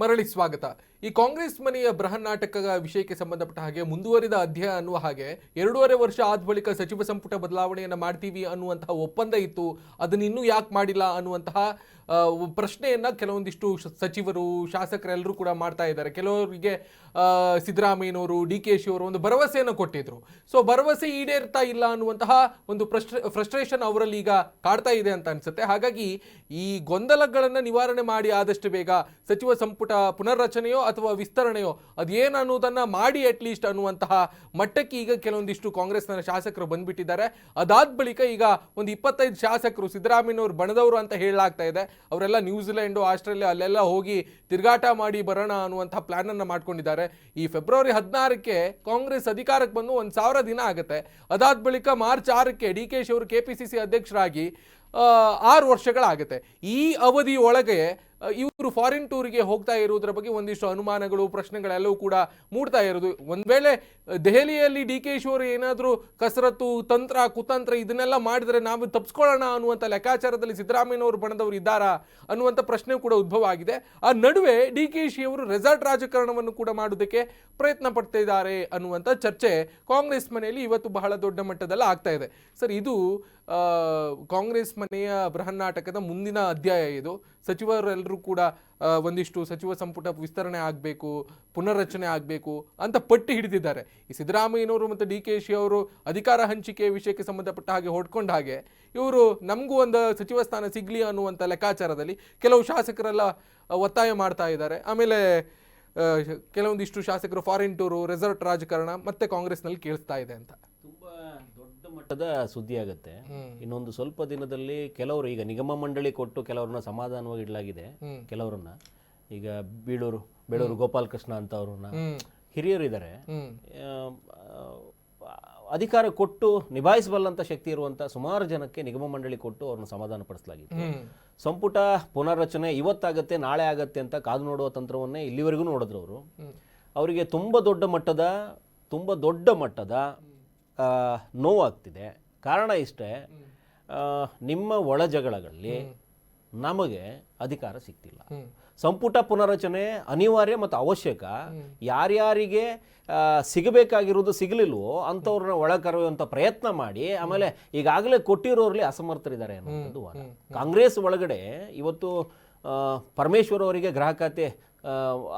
ಮರಳಿ ಸ್ವಾಗತ. ಈ ಕಾಂಗ್ರೆಸ್ ಮನೆಯ ಬೃಹನ್ನಾಟಕ ವಿಷಯಕ್ಕೆ ಸಂಬಂಧಪಟ್ಟ ಹಾಗೆ ಮುಂದುವರಿದ ಅಧ್ಯಯನ ಅನ್ನುವ ಹಾಗೆ ಎರಡೂವರೆ ವರ್ಷ ಆದ ಬಳಿಕ ಸಚಿವ ಸಂಪುಟ ಬದಲಾವಣೆಯನ್ನು ಮಾಡ್ತೀವಿ ಅನ್ನುವಂತಹ ಒಪ್ಪಂದ ಇತ್ತು. ಅದನ್ನು ಇನ್ನೂ ಯಾಕೆ ಮಾಡಿಲ್ಲ ಅನ್ನುವಂತಹ ಪ್ರಶ್ನೆಯನ್ನು ಕೆಲವೊಂದಿಷ್ಟು ಸಚಿವರು, ಶಾಸಕರೆಲ್ಲರೂ ಕೂಡ ಮಾಡ್ತಾ ಇದ್ದಾರೆ. ಕೆಲವರಿಗೆ ಸಿದ್ದರಾಮಯ್ಯನವರು ಡಿ ಕೆ ಶಿವರು ಒಂದು ಭರವಸೆಯನ್ನು ಕೊಟ್ಟಿದ್ರು. ಸೊ ಭರವಸೆ ಈಡೇರ್ತಾ ಇಲ್ಲ ಅನ್ನುವಂತಹ ಒಂದು ಫ್ರಸ್ಟ್ರೇಷನ್ ಅವರಲ್ಲಿ ಈಗ ಕಾಡ್ತಾ ಇದೆ ಅಂತ ಅನ್ಸುತ್ತೆ. ಹಾಗಾಗಿ ಈ ಗೊಂದಲಗಳನ್ನು ನಿವಾರಣೆ ಮಾಡಿ ಆದಷ್ಟು ಬೇಗ ಸಚಿವ ಸಂಪುಟ ಪುನರ್ರಚನೆಯೋ ಅಥವಾ ವಿಸ್ತರಣೆಯೋ ಅದೇನು ಅನ್ನೋದನ್ನು ಮಾಡಿ ಅಟ್ಲೀಸ್ಟ್ ಅನ್ನುವಂತಹ ಮಟ್ಟಕ್ಕೆ ಈಗ ಕೆಲವೊಂದಿಷ್ಟು ಕಾಂಗ್ರೆಸ್ನ ಶಾಸಕರು ಬಂದ್ಬಿಟ್ಟಿದ್ದಾರೆ. ಅದಾದ ಬಳಿಕ ಈಗ ಒಂದು ಇಪ್ಪತ್ತೈದು ಶಾಸಕರು ಸಿದ್ದರಾಮಯ್ಯನವರು ಬಣದವರು ಅಂತ ಹೇಳಲಾಗ್ತಾ ಇದೆ. ಅವರೆಲ್ಲ ನ್ಯೂಜಿಲೆಂಡು, ಆಸ್ಟ್ರೇಲಿಯಾ ಅಲ್ಲೆಲ್ಲ ಹೋಗಿ ತಿರುಗಾಟ ಮಾಡಿ ಬರೋಣ ಅನ್ನುವಂಥ ಪ್ಲ್ಯಾನನ್ನು ಮಾಡ್ಕೊಂಡಿದ್ದಾರೆ. ಈ ಫೆಬ್ರವರಿ ಹದಿನಾರಕ್ಕೆ ಕಾಂಗ್ರೆಸ್ ಅಧಿಕಾರಕ್ಕೆ ಬಂದು ಒಂದು ಸಾವಿರ ದಿನ ಆಗುತ್ತೆ. ಅದಾದ ಬಳಿಕ ಮಾರ್ಚ್ ಆರಕ್ಕೆ ಡಿ ಕೆ ಶಿ ಅವರು ಕೆ ಪಿ ಸಿ ಸಿ ಅಧ್ಯಕ್ಷರಾಗಿ ಆರು ವರ್ಷಗಳಾಗುತ್ತೆ. ಈ ಅವಧಿ ಒಳಗೆ ಇವರು ಫಾರಿನ್ ಟೂರಿಗೆ ಹೋಗ್ತಾ ಇರುವುದರ ಬಗ್ಗೆ ಒಂದಿಷ್ಟು ಅನುಮಾನಗಳು, ಪ್ರಶ್ನೆಗಳೆಲ್ಲವೂ ಕೂಡ ಮೂಡ್ತಾ ಇರೋದು ಒಂದು ವೇಳೆ ದೆಹಲಿಯಲ್ಲಿ ಡಿ ಕೆ ಶಿವರು ಏನಾದರೂ ಕಸರತ್ತು, ತಂತ್ರ, ಕುತಂತ್ರ ಇದನ್ನೆಲ್ಲ ಮಾಡಿದರೆ ನಾವು ತಪ್ಪಿಸ್ಕೊಳ್ಳೋಣ ಅನ್ನುವಂಥ ಲೆಕ್ಕಾಚಾರದಲ್ಲಿ ಸಿದ್ದರಾಮಯ್ಯನವರು ಬಣದವರು ಇದ್ದಾರಾ ಅನ್ನುವಂಥ ಪ್ರಶ್ನೆ ಕೂಡ ಉದ್ಭವ ಆಗಿದೆ. ಆ ನಡುವೆ ಡಿ ಕೆ ಶಿಯವರು ರೆಸಾರ್ಟ್ ರಾಜಕಾರಣವನ್ನು ಕೂಡ ಮಾಡೋದಕ್ಕೆ ಪ್ರಯತ್ನ ಪಡ್ತಿದ್ದಾರೆ ಅನ್ನುವಂಥ ಚರ್ಚೆ ಕಾಂಗ್ರೆಸ್ ಮನೆಯಲ್ಲಿ ಇವತ್ತು ಬಹಳ ದೊಡ್ಡ ಮಟ್ಟದಲ್ಲಿ ಆಗ್ತಾ ಇದೆ. ಸರ್, ಇದು ಕಾಂಗ್ರೆಸ್ ಮನೆಯ ಬೃಹನ್ನಾಟಕದ ಮುಂದಿನ ಅಧ್ಯಾಯ ಇದು. ಸಚಿವರೆಲ್ಲರೂ ಕೂಡ ಒಂದಿಷ್ಟು ಸಚಿವ ಸಂಪುಟ ವಿಸ್ತರಣೆ ಆಗಬೇಕು, ಪುನರ್ರಚನೆ ಆಗಬೇಕು ಅಂತ ಪಟ್ಟಿ ಹಿಡಿದಿದ್ದಾರೆ. ಈ ಸಿದ್ದರಾಮಯ್ಯನವರು ಮತ್ತು ಡಿ ಕೆ ಶಿ ಅವರು ಅಧಿಕಾರ ಹಂಚಿಕೆ ವಿಷಯಕ್ಕೆ ಸಂಬಂಧಪಟ್ಟ ಹಾಗೆ ಹೊಡ್ಕೊಂಡ ಹಾಗೆ, ಇವರು ನಮಗೂ ಒಂದು ಸಚಿವ ಸ್ಥಾನ ಸಿಗಲಿ ಅನ್ನುವಂಥ ಲೆಕ್ಕಾಚಾರದಲ್ಲಿ ಕೆಲವು ಶಾಸಕರೆಲ್ಲ ಒತ್ತಾಯ ಮಾಡ್ತಾ ಇದ್ದಾರೆ. ಆಮೇಲೆ ಕೆಲವೊಂದಿಷ್ಟು ಶಾಸಕರು ಫಾರಿನ್ ಟೂರು, ರೆಸಾರ್ಟ್ ರಾಜಕಾರಣ ಮತ್ತೆ ಕಾಂಗ್ರೆಸ್ನಲ್ಲಿ ಕೇಳಿಸ್ತಾ ಇದೆ ಅಂತ. ಮಟ್ಟದ ಸುದ್ದಿ ಆಗುತ್ತೆ. ಇನ್ನೊಂದು ಸ್ವಲ್ಪ ದಿನದಲ್ಲಿ ಕೆಲವರು ಈಗ ನಿಗಮ ಮಂಡಳಿ ಕೊಟ್ಟು ಕೆಲವ್ರನ್ನ ಸಮಾಧಾನವಾಗಿ ಇಡಲಾಗಿದೆ. ಕೆಲವರನ್ನ. ಈಗ ಬೀಳೂರು ಬೀಳೂರು ಗೋಪಾಲ್ ಕೃಷ್ಣ ಅಂತ ಅವ್ರನ್ನ. ಹಿರಿಯರಿದ್ದಾರೆ. ಅಧಿಕಾರ ಕೊಟ್ಟು ನಿಭಾಯಿಸಬಲ್ಲಂತ ಶಕ್ತಿ ಇರುವಂತ ಸುಮಾರು ಜನಕ್ಕೆ ನಿಗಮ ಮಂಡಳಿ ಕೊಟ್ಟು ಅವ್ರನ್ನ ಸಮಾಧಾನ ಪಡಿಸಲಾಗಿತ್ತು. ಸಂಪುಟ ಪುನರ್ರಚನೆ ಇವತ್ತಾಗತ್ತೆ ನಾಳೆ ಆಗತ್ತೆ ಅಂತ ಕಾದು ನೋಡುವ ತಂತ್ರವನ್ನೇ ಇಲ್ಲಿವರೆಗೂ ನೋಡಿದ್ರು ಅವರು. ಅವರಿಗೆ ತುಂಬ ದೊಡ್ಡ ಮಟ್ಟದ ತುಂಬ ದೊಡ್ಡ ಮಟ್ಟದ ನೋವಾಗ್ತಿದೆ. ಕಾರಣ ಇಷ್ಟೇ ನಿಮ್ಮ ಒಳ ಜಗಳಗಳಲ್ಲಿ ನಮಗೆ ಅಧಿಕಾರ ಸಿಗ್ತಿಲ್ಲ. ಹ್ಮ್. ಸಂಪುಟ ಪುನರಚನೆ ಅನಿವಾರ್ಯ ಮತ್ತು ಅವಶ್ಯಕ. ಯಾರ್ಯಾರಿಗೆ ಸಿಗಬೇಕಾಗಿರೋದು ಸಿಗಬೇಕಾಗಿರುವುದು ಸಿಗಲಿಲ್ವೋ ಅಂಥವ್ರನ್ನ ಒಳ ಕರೆಯುವಂಥ ಪ್ರಯತ್ನ ಮಾಡಿ ಆಮೇಲೆ ಈಗಾಗಲೇ ಕೊಟ್ಟಿರೋರಲ್ಲಿ ಅಸಮರ್ಥರಿದ್ದಾರೆ ಅನ್ನೋದು ವಾದ. ಕಾಂಗ್ರೆಸ್ ಒಳಗಡೆ ಇವತ್ತು ಪರಮೇಶ್ವರ್ ಅವರಿಗೆ ಗ್ರಾಹಕತೆ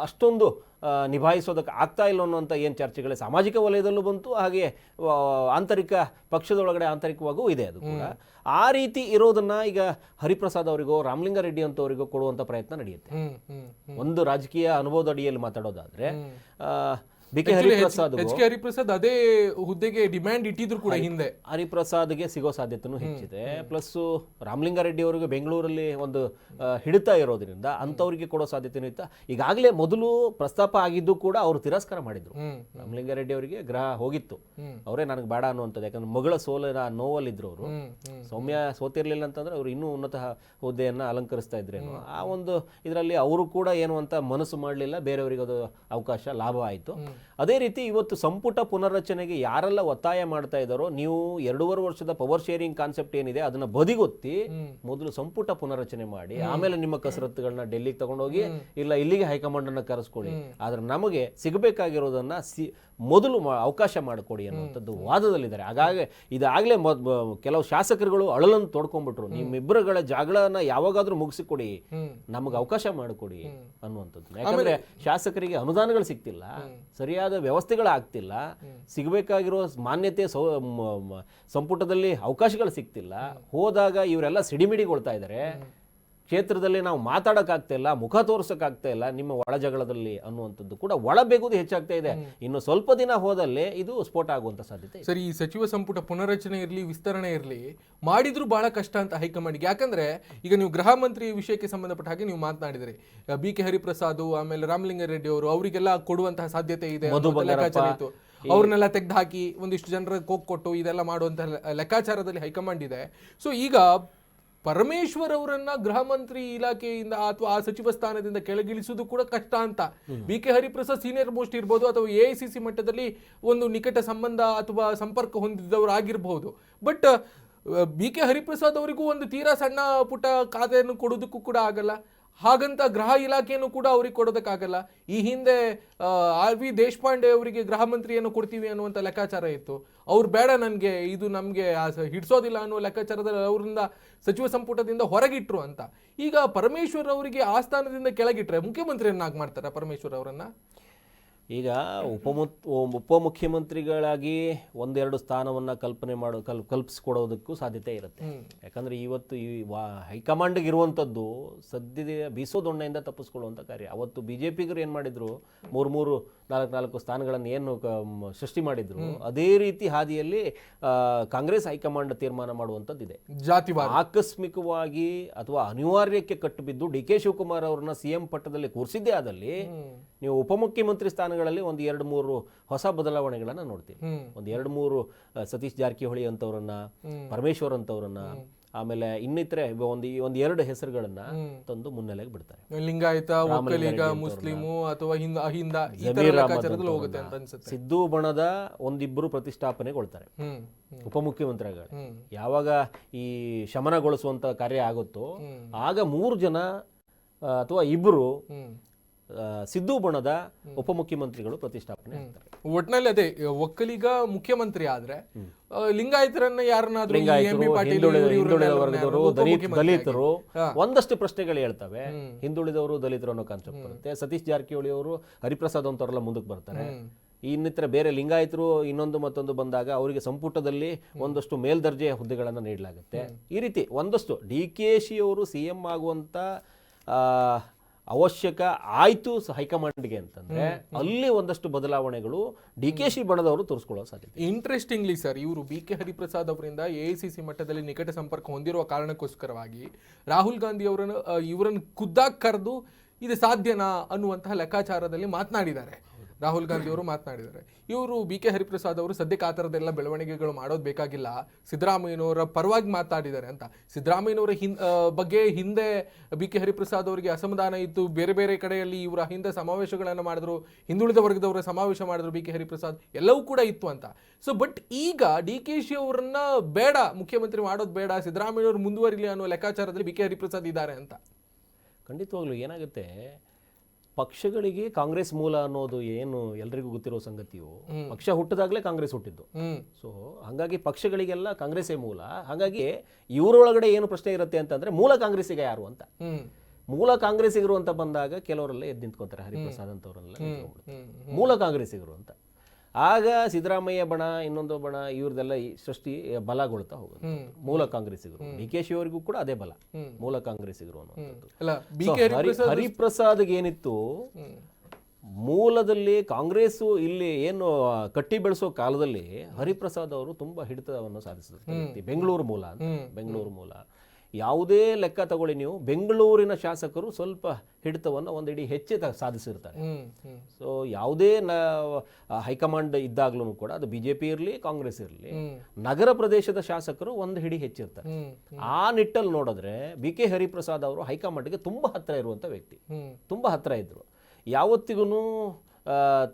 ಅಷ್ಟೊಂದು ನಿಭಾಯಿಸೋದಕ್ಕೆ ಆಗ್ತಾ ಇಲ್ಲ ಅನ್ನುವಂಥ ಏನು ಚರ್ಚೆಗಳೇ ಸಾಮಾಜಿಕ ವಲಯದಲ್ಲೂ ಬಂತು ಹಾಗೆ ಆಂತರಿಕ ಪಕ್ಷದೊಳಗಡೆ ಆಂತರಿಕವಾಗೂ ಇದೆ ಅದು ಕೂಡ. ಆ ರೀತಿ ಇರೋದನ್ನ ಈಗ ಹರಿಪ್ರಸಾದ್ ಅವರಿಗೋ ರಾಮಲಿಂಗಾರೆಡ್ಡಿ ಅಂತವರಿಗೋ ಕೊಡುವಂಥ ಪ್ರಯತ್ನ ನಡೆಯುತ್ತೆ. ಒಂದು ರಾಜಕೀಯ ಅನುಭವದ ಅಡಿಯಲ್ಲಿ ಮಾತಾಡೋದಾದ್ರೆ B K Hariprasad H K Hariprasad ಅದೇ ಹುದ್ದೆಗೆ ಡಿಮ್ಯಾಂಡ್ ಇಟ್ಟಿದ್ರು ಕೂಡ ಹಿಂದೆ. ಹರಿಪ್ರಸಾದ್ಗೆ ಸಿಗೋ ಸಾಧ್ಯತೆನೂ ಹೆಚ್ಚಿದೆ. ಪ್ಲಸ್ ರಾಮಲಿಂಗಾರೆಡ್ಡಿ ಅವರಿಗೆ ಬೆಂಗಳೂರಲ್ಲಿ ಒಂದು ಹಿಡಿತ ಇರೋದ್ರಿಂದ ಅಂಥವ್ರಿಗೆ ಕೊಡೋ ಸಾಧ್ಯತೆನೂ ಇತ್ತ. ಈಗಾಗಲೇ ಮೊದಲು ಪ್ರಸ್ತಾಪ ಆಗಿದ್ದು ಕೂಡ ಅವರು ತಿರಸ್ಕಾರ ಮಾಡಿದ್ರು. ರಾಮಲಿಂಗಾರೆಡ್ಡಿ ಅವರಿಗೆ ಗ್ರಹ ಹೋಗಿತ್ತು. ಅವರೇ ನನಗೆ ಬೇಡ ಅನ್ನುವಂಥದ್ದು. ಯಾಕಂದ್ರೆ ಮಗಳ ಸೋಲಿನ ನೋವಲ್ಲಿದ್ರು ಅವರು. ಸೌಮ್ಯ ಸೋತಿರ್ಲಿಲ್ಲ ಅಂತಂದ್ರೆ ಅವರು ಇನ್ನೂ ಉನ್ನತ ಹುದ್ದೆಯನ್ನು ಅಲಂಕರಿಸ್ತಾ ಇದ್ರೇನು. ಆ ಒಂದು ಇದರಲ್ಲಿ ಅವರು ಕೂಡ ಏನು ಅಂತ ಮನಸ್ಸು ಮಾಡಲಿಲ್ಲ. ಬೇರೆಯವರಿಗೆ ಅದು ಅವಕಾಶ ಲಾಭ ಆಯಿತು. ಅದೇ ರೀತಿ ಇವತ್ತು ಸಂಪುಟ ಪುನರ್ರಚನೆಗೆ ಯಾರೆಲ್ಲ ಒತ್ತಾಯ ಮಾಡ್ತಾ ಇದ್ದಾರೋ ನೀವು ಎರಡೂವರೆ ವರ್ಷದ ಪವರ್ ಶೇರಿಂಗ್ ಕಾನ್ಸೆಪ್ಟ್ ಏನಿದೆ ಅದನ್ನ ಬದಿಗೊತ್ತಿ ಮೊದಲು ಸಂಪುಟ ಪುನರ್ರಚನೆ ಮಾಡಿ ಆಮೇಲೆ ನಿಮ್ಮ ಕಸರತ್ತುಗಳನ್ನ ಡೆಲ್ಲಿಗೆ ತಗೊಂಡೋಗಿ ಇಲ್ಲ ಇಲ್ಲಿಗೆ ಹೈಕಮಾಂಡ್ ಅನ್ನ ಕರೆಸ್ಕೊಳ್ಳಿ ಆದ್ರೆ ನಮಗೆ ಸಿಗಬೇಕಾಗಿರೋದನ್ನ ಸಿ ಮೊದಲು ಅವಕಾಶ ಮಾಡಿಕೊಡಿ ಅನ್ನುವಂಥದ್ದು ವಾದದಲ್ಲಿದ್ದಾರೆ. ಹಾಗಾಗಿ ಇದಾಗಲೇ ಕೆಲವು ಶಾಸಕರುಗಳು ಅಳಲನ್ನು ತೊಡ್ಕೊಂಡ್ಬಿಟ್ರು ನಿಮ್ಮಿಬ್ಬರುಗಳ ಜಾಗಳನ್ನ ಯಾವಾಗಾದ್ರೂ ಮುಗಿಸಿಕೊಡಿ. ನಮಗೆ ಅವಕಾಶ ಮಾಡಿಕೊಡಿ ಅನ್ನುವಂಥದ್ದು. ಯಾಕಂದ್ರೆ ಶಾಸಕರಿಗೆ ಅನುದಾನಗಳು ಸಿಗ್ತಿಲ್ಲ. ಸರಿಯಾದ ವ್ಯವಸ್ಥೆಗಳು ಆಗ್ತಿಲ್ಲ. ಸಿಗಬೇಕಾಗಿರೋ ಮಾನ್ಯತೆ ಸೌ ಸಂಪುಟದಲ್ಲಿ ಅವಕಾಶಗಳು ಸಿಗ್ತಿಲ್ಲ. ಹೋದಾಗ ಇವರೆಲ್ಲ ಸಿಡಿಮಿಡಿಗೊಳ್ತಾ ಇದ್ದಾರೆ. ಕ್ಷೇತ್ರದಲ್ಲಿ ನಾವು ಮಾತಾಡೋಕ್ಕಾಗ್ತಾ ಇಲ್ಲ ಮುಖ ತೋರ್ಸೋಕ್ಕಾಗ್ತಾ ಇಲ್ಲ ನಿಮ್ಮ ಒಳಜಗಳದಲ್ಲಿ ಅನ್ನುವಂಥದ್ದು ಕೂಡ ಒಳ ಬೇಗುದು ಹೆಚ್ಚಾಗ್ತಾ ಇದೆ. ಇನ್ನು ಸ್ವಲ್ಪ ದಿನ ಹೋದಲ್ಲಿ ಇದು ಸ್ಫೋಟ ಆಗುವಂಥ ಸಾಧ್ಯತೆ. ಸರಿ ಈ ಸಚಿವ ಸಂಪುಟ ಪುನರಚನೆ ಇರಲಿ ವಿಸ್ತರಣೆ ಇರಲಿ ಮಾಡಿದ್ರು ಬಹಳ ಕಷ್ಟ ಅಂತ ಹೈಕಮಾಂಡ್ಗೆ. ಯಾಕಂದ್ರೆ ಈಗ ನೀವು ಗೃಹ ಮಂತ್ರಿ ವಿಷಯಕ್ಕೆ ಸಂಬಂಧಪಟ್ಟ ಹಾಗೆ ನೀವು ಮಾತನಾಡಿದ್ರಿ. ಬಿ ಕೆ ಹರಿಪ್ರಸಾದ್ ಆಮೇಲೆ ರಾಮಲಿಂಗಾರೆಡ್ಡಿ ಅವರು ಅವರಿಗೆಲ್ಲ ಕೊಡುವಂತಹ ಸಾಧ್ಯತೆ ಇದೆ ಅವ್ರನ್ನೆಲ್ಲ ತೆಗೆದು ಹಾಕಿ ಒಂದಿಷ್ಟು ಜನರ ಕೋಕ್ ಕೊಟ್ಟು ಇದೆಲ್ಲ ಮಾಡುವಂತಹ ಲೆಕ್ಕಾಚಾರದಲ್ಲಿ ಹೈಕಮಾಂಡ್ ಇದೆ. ಸೊ ಈಗ ಪರಮೇಶ್ವರ್ ಅವರನ್ನ ಗೃಹ ಮಂತ್ರಿ ಇಲಾಖೆಯಿಂದ ಅಥವಾ ಆ ಸಚಿವ ಸ್ಥಾನದಿಂದ ಕೆಳಗಿಳಿಸುವುದು ಕೂಡ ಕಷ್ಟ ಅಂತ. B K Hariprasad senior most ಇರ್ಬೋದು ಅಥವಾ ಎ ಐ ಸಿ ಸಿ ಮಟ್ಟದಲ್ಲಿ ಒಂದು ನಿಕಟ ಸಂಬಂಧ ಅಥವಾ ಸಂಪರ್ಕ ಹೊಂದಿದವರು ಆಗಿರಬಹುದು ಬಟ್ ಬಿ ಕೆ ಹರಿಪ್ರಸಾದ್ ಅವರಿಗೂ ಒಂದು ತೀರಾ ಸಣ್ಣ ಪುಟ್ಟ ಖಾತೆಯನ್ನು ಕೊಡೋದಕ್ಕೂ ಕೂಡ ಆಗಲ್ಲ. ಹಾಗಂತ ಗೃಹ ಇಲಾಖೆಯನ್ನು ಕೂಡ ಅವ್ರಿಗೆ ಕೊಡೋದಕ್ಕಾಗಲ್ಲ. ಈ ಹಿಂದೆ ಆರ್ ವಿ ದೇಶಪಾಂಡೆ ಅವರಿಗೆ ಗೃಹ ಮಂತ್ರಿಯನ್ನು ಕೊಡ್ತೀವಿ ಅನ್ನುವಂಥ ಲೆಕ್ಕಾಚಾರ ಇತ್ತು. ಅವ್ರು ಬೇಡ ನನಗೆ, ಇದು ನಮಗೆ ಹಿಡಿಸೋದಿಲ್ಲ ಅನ್ನೋ ಲೆಕ್ಕಾಚಾರದಲ್ಲಿ ಅವರಿಂದ, ಸಚಿವ ಸಂಪುಟದಿಂದ ಹೊರಗಿಟ್ರು ಅಂತ. ಈಗ ಪರಮೇಶ್ವರ್ ಅವರಿಗೆ ಆ ಸ್ಥಾನದಿಂದ ಕೆಳಗಿಟ್ರೆ ಮುಖ್ಯಮಂತ್ರಿಯನ್ನಾಗಿ ಮಾಡ್ತಾರೆ ಪರಮೇಶ್ವರ್ ಅವರನ್ನ? ಈಗ ಉಪಮು ಉಪಮುಖ್ಯಮಂತ್ರಿಗಳಾಗಿ ಒಂದೆರಡು ಸ್ಥಾನವನ್ನು ಕಲ್ಪನೆ ಮಾಡೋ ಕಲ್ ಕಲ್ಪಿಸ್ಕೊಡೋದಕ್ಕೂ ಸಾಧ್ಯತೆ ಇರುತ್ತೆ. ಯಾಕಂದರೆ ಇವತ್ತು ಈ ವಾ ಹೈಕಮಾಂಡ್ಗೆ ಇರುವಂಥದ್ದು ಸದ್ಯದ ಬೀಸೋದೊಣ್ಣೆಯಿಂದ ತಪ್ಪಿಸ್ಕೊಳ್ಳುವಂಥ ಕಾರ್ಯ. ಅವತ್ತು ಬಿ ಜೆ ಪಿಗರು ಏನು ಮಾಡಿದ್ರು? ಮೂರು ಮೂರು ನಾಲ್ಕು ನಾಲ್ಕು ಸ್ಥಾನಗಳನ್ನು ಏನು ಸೃಷ್ಟಿ ಮಾಡಿದ್ರು? ಅದೇ ರೀತಿ ಹಾದಿಯಲ್ಲಿ ಕಾಂಗ್ರೆಸ್ ಹೈಕಮಾಂಡ್ ತೀರ್ಮಾನ ಮಾಡುವಂಥದ್ದಿದೆ. ಜಾತಿ ಆಕಸ್ಮಿಕವಾಗಿ ಅಥವಾ ಅನಿವಾರ್ಯಕ್ಕೆ ಕಟ್ಟು ಬಿದ್ದು ಡಿ ಕೆ ಶಿವಕುಮಾರ್ ಅವರನ್ನ ಸಿ ಎಂ ಪಟ್ಟದಲ್ಲಿ ಕೂರಿಸಿದ್ದೇ ಆದಲ್ಲಿ ನೀವು ಉಪಮುಖ್ಯಮಂತ್ರಿ ಸ್ಥಾನಗಳಲ್ಲಿ ಒಂದು ಎರಡು ಮೂರು ಹೊಸ ಬದಲಾವಣೆಗಳನ್ನು ನೋಡ್ತೀವಿ. ಒಂದು ಎರಡು ಮೂರು ಸತೀಶ್ ಜಾರಕಿಹೊಳಿ ಅಂತವ್ರನ್ನ ಪರಮೇಶ್ವರ್ ಅಂತವ್ರನ್ನ ಆಮೇಲೆ ಇನ್ನಿತರೆ ಒಂದು ಒಂದು ಎರಡು ಹೆಸರುಗಳನ್ನ ತಂದು ಮುನ್ನೆಲೆಗೆ ಬಿಡ್ತಾರೆ. ಲಿಂಗಾಯತ ಒಕ್ಕಲಿಗ ಮುಸ್ಲಿಮು ಅಥವಾ ಹಿಂದ ಅಹಿಂದ ಹೋಗುತ್ತೆ ಅಂತ ಅನ್ಸುತ್ತೆ. ಸಿದ್ದು ಬಣದ ಒಂದಿಬ್ಬರು ಪ್ರತಿಷ್ಠಾಪನೆಗೊಳ್ತಾರೆ ಉಪಮುಖ್ಯಮಂತ್ರಿಗಳು. ಯಾವಾಗ ಈ ಶಮನಗೊಳಿಸುವಂತ ಕಾರ್ಯ ಆಗುತ್ತೋ ಆಗ ಮೂರು ಜನ ಅಥವಾ ಇಬ್ಬರು ಸಿದ್ದು ಬಣದ ಉಪಮುಖ್ಯಮಂತ್ರಿಗಳು ಪ್ರತಿಷ್ಠಾಪನೆ ಆಗ್ತಾರೆ. ಒಟ್ನಲ್ಲಿ ಅದೇ ಒಕ್ಕಲಿಗ ಮುಖ್ಯಮಂತ್ರಿ ಆದ್ರೆ ಲಿಂಗಾಯತರನ್ನ ಯಾರನ್ನಾದ್ರೂ ದಲಿತರು ಒಂದಷ್ಟು ಪ್ರಶ್ನೆಗಳು ಹೇಳ್ತವೆ. ಹಿಂದುಳಿದವರು ದಲಿತರು ಅನ್ನೋ ಕಾನ್ಸೆಪ್ಟ್ ಬರುತ್ತೆ. ಸತೀಶ್ ಜಾರಕಿಹೊಳಿ ಅವರು ಹರಿಪ್ರಸಾದ್ ಅಂತವರೆಲ್ಲ ಮುಂದಕ್ಕೆ ಬರ್ತಾರೆ. ಇನ್ನಿತರ ಬೇರೆ ಲಿಂಗಾಯತರು ಇನ್ನೊಂದು ಮತ್ತೊಂದು ಬಂದಾಗ ಅವರಿಗೆ ಸಂಪುಟದಲ್ಲಿ ಒಂದಷ್ಟು ಮೇಲ್ದರ್ಜೆಯ ಹುದ್ದೆಗಳನ್ನು ನೀಡಲಾಗುತ್ತೆ. ಈ ರೀತಿ ಒಂದಷ್ಟು ಡಿ ಕೆ ಶಿ ಅವರು ಸಿ ಎಂ ಆಗುವಂತ ಆ, ಅವಶ್ಯಕ ಆಯಿತು ಸ- ಹೈಕಮಾಂಡ್ಗೆ ಅಂತಂದ್ರೆ ಅಲ್ಲಿ ಒಂದಷ್ಟು ಬದಲಾವಣೆಗಳು ಡಿ ಕೆ ಶಿ ಬಣದವರು ತೋರಿಸ್ಕೊಳ್ಳೋ ಸಾಧ್ಯತೆ ಇಂಟ್ರೆಸ್ಟಿಂಗ್ಲಿ ಸರ್ ಇವರು ಬಿ ಕೆ ಹರಿಪ್ರಸಾದ್ ಅವರಿಂದ ಎ ಮಟ್ಟದಲ್ಲಿ ನಿಕಟ ಸಂಪರ್ಕ ಹೊಂದಿರುವ ಕಾರಣಕ್ಕೋಸ್ಕರವಾಗಿ ರಾಹುಲ್ ಗಾಂಧಿ ಅವರನ್ನು ಇವರನ್ನು ಖುದ್ದಾಗಿ ಕರೆದು ಇದು ಸಾಧ್ಯನಾ ಅನ್ನುವಂತಹ ಲೆಕ್ಕಾಚಾರದಲ್ಲಿ ಮಾತನಾಡಿದ್ದಾರೆ. ರಾಹುಲ್ ಗಾಂಧಿ ಅವರು ಮಾತನಾಡಿದ್ದಾರೆ. ಇವರು ಬಿ ಕೆ ಹರಿಪ್ರಸಾದ್ ಅವರು ಸದ್ಯಕ್ಕೆ ಆ ಥರದ್ದೆಲ್ಲ ಬೆಳವಣಿಗೆಗಳು ಮಾಡೋದು ಬೇಕಾಗಿಲ್ಲ. ಸಿದ್ದರಾಮಯ್ಯನವರ ಪರವಾಗಿ ಮಾತಾಡಿದ್ದಾರೆ ಅಂತ. ಸಿದ್ದರಾಮಯ್ಯನವರ ಹಿಂದ್ ಬಗ್ಗೆ ಹಿಂದೆ ಬಿ ಕೆ ಹರಿಪ್ರಸಾದ್ ಅವರಿಗೆ ಅಸಮಾಧಾನ ಇತ್ತು. ಬೇರೆ ಬೇರೆ ಕಡೆಯಲ್ಲಿ ಇವರ ಹಿಂದೆ ಸಮಾವೇಶಗಳನ್ನು ಮಾಡಿದ್ರು. ಹಿಂದುಳಿದ ವರ್ಗದವರ ಸಮಾವೇಶ ಮಾಡಿದ್ರು ಬಿ ಕೆ ಹರಿಪ್ರಸಾದ್. ಎಲ್ಲವೂ ಕೂಡ ಇತ್ತು ಅಂತ. ಸೊ ಬಟ್ ಈಗ ಡಿ ಕೆ ಶಿ ಅವರನ್ನ ಬೇಡ, ಮುಖ್ಯಮಂತ್ರಿ ಮಾಡೋದು ಬೇಡ, ಸಿದ್ದರಾಮಯ್ಯನವರು ಮುಂದುವರಿಲಿ ಅನ್ನೋ ಲೆಕ್ಕಾಚಾರದಲ್ಲಿ ಬಿ ಕೆ ಹರಿಪ್ರಸಾದ್ ಇದ್ದಾರೆ ಅಂತ. ಖಂಡಿತವಾಗ್ಲೂ ಏನಾಗುತ್ತೆ ಪಕ್ಷಗಳಿಗೆ ಕಾಂಗ್ರೆಸ್ ಮೂಲ ಅನ್ನೋದು ಏನು ಎಲ್ರಿಗೂ ಗೊತ್ತಿರೋ ಸಂಗತಿಯು ಪಕ್ಷ ಹುಟ್ಟಿದಾಗಲೇ ಕಾಂಗ್ರೆಸ್ ಹುಟ್ಟಿದ್ದು. ಸೊ ಹಾಗಾಗಿ ಪಕ್ಷಗಳಿಗೆಲ್ಲ ಕಾಂಗ್ರೆಸ್ಸೇ ಮೂಲ. ಹಾಗಾಗಿ ಇವರೊಳಗಡೆ ಏನು ಪ್ರಶ್ನೆ ಇರುತ್ತೆ ಅಂತಂದ್ರೆ ಮೂಲ ಕಾಂಗ್ರೆಸ್ಸಿಗೆ ಯಾರು ಅಂತ. ಮೂಲ ಕಾಂಗ್ರೆಸ್ಸಿಗರು ಅಂತ ಬಂದಾಗ ಕೆಲವರೆಲ್ಲ ಎದ್ದು ನಿಂತ್ಕೊಂತಾರೆ ಹರಿಪ್ರಸಾದ್ ಅಂತವರೆಲ್ಲ ಮೂಲ ಕಾಂಗ್ರೆಸ್ಸಿಗರು ಅಂತ. ಆಗ ಸಿದ್ದರಾಮಯ್ಯ ಬಣ ಇನ್ನೊಂದು ಬಣ ಇವ್ರದೆಲ್ಲ ಈ ಸೃಷ್ಟಿ ಬಲಗೊಳ್ತಾ ಹೋಗುತ್ತೆ ಮೂಲ ಕಾಂಗ್ರೆಸ್ಸಿಗರು. ಡಿ ಕೆ ಶಿ ಅವರಿಗೂ ಕೂಡ ಅದೇ ಬಲ. ಮೂಲ ಕಾಂಗ್ರೆಸ್ಸಿಗರು ಅನ್ನೋದು ಹರಿಪ್ರಸಾದ್ಗೆ ಏನಿತ್ತು? ಮೂಲದಲ್ಲಿ ಕಾಂಗ್ರೆಸ್ಸು ಇಲ್ಲಿ ಏನು ಕಟ್ಟಿ ಬೆಳೆಸೋ ಕಾಲದಲ್ಲಿ ಹರಿಪ್ರಸಾದ್ ಅವರು ತುಂಬಾ ಹಿಡಿತವನ್ನು ಸಾಧಿಸಿದ್ರು. ಬೆಂಗಳೂರು ಮೂಲ ಅಂತ. ಬೆಂಗಳೂರು ಮೂಲ. ಯಾವುದೇ ಲೆಕ್ಕ ತಗೊಳ್ಳಿ ನೀವು. ಬೆಂಗಳೂರಿನ ಶಾಸಕರು ಸ್ವಲ್ಪ ಹಿಡಿತವನ್ನು ಒಂದಿಡಿ ಹೆಚ್ಚೆ ತ- ಸಾಧಿಸಿರ್ತಾರೆ. ಸೊ ಯಾವುದೇ ನ ಹೈಕಮಾಂಡ್ ಇದ್ದಾಗ್ಲೂ ಕೂಡ ಅದು ಬಿ ಜೆ ಪಿ ಇರಲಿ ಕಾಂಗ್ರೆಸ್ ಇರಲಿ ನಗರ ಪ್ರದೇಶದ ಶಾಸಕರು ಒಂದು ಹಿಡಿ ಹೆಚ್ಚಿರ್ತಾರೆ. ಆ ನಿಟ್ಟಲ್ಲಿ ನೋಡಿದ್ರೆ ಬಿ ಕೆ ಹರಿಪ್ರಸಾದ್ ಅವರು ಹೈಕಮಾಂಡ್ಗೆ ತುಂಬಾ ಹತ್ತಿರ ಇರುವಂಥ ವ್ಯಕ್ತಿ. ತುಂಬ ಹತ್ತಿರ ಇದ್ದರು ಯಾವತ್ತಿಗೂ